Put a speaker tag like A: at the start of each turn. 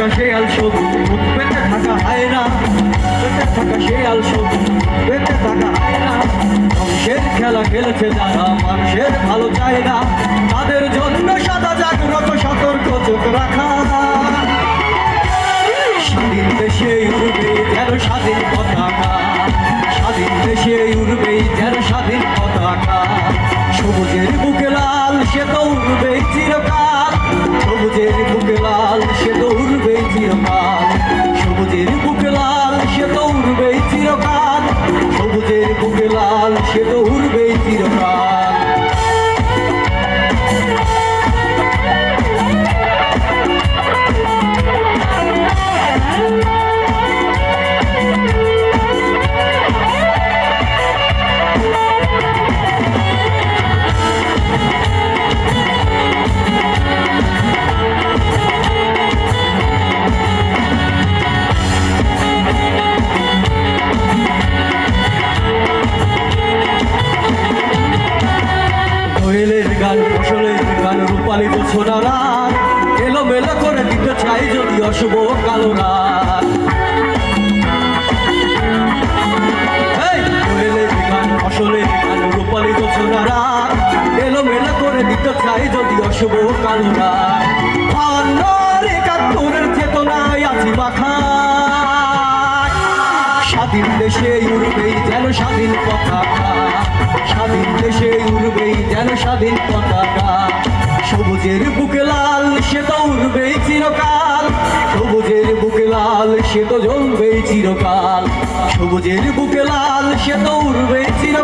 A: থাকা শেয়াল সবু বেঁচে থাকা আয়না বেঁচে থাকা শেয়াল সবু বেঁচে থাকা আয়না মানুষের খেলা খেলেছে যারা, মানুষের ভালো চায় না। বুকে লাল সে তো উড়বেই চিরকাল। গান রূপালি সোনা রাত এলো মেলো করে দিতে চাই যদি অশুভ কালো রাত এলো করে যদি অশুভ কালো একাত্তরের চেতনায় স্বাধীন দেশে উড়বেই যেন স্বাধীন পতাকা। স্বাধীন দেশে উড়বেই যেন স্বাধীন পতাকা। সবুজের বুকে লাল, সে তো উঠবেই চিরকাল। সবুজের বুকে লাল, সে তো জ্বলবেই চিরকাল। সবুজের বুকে লাল, সে তো উঠবেই চিরকাল।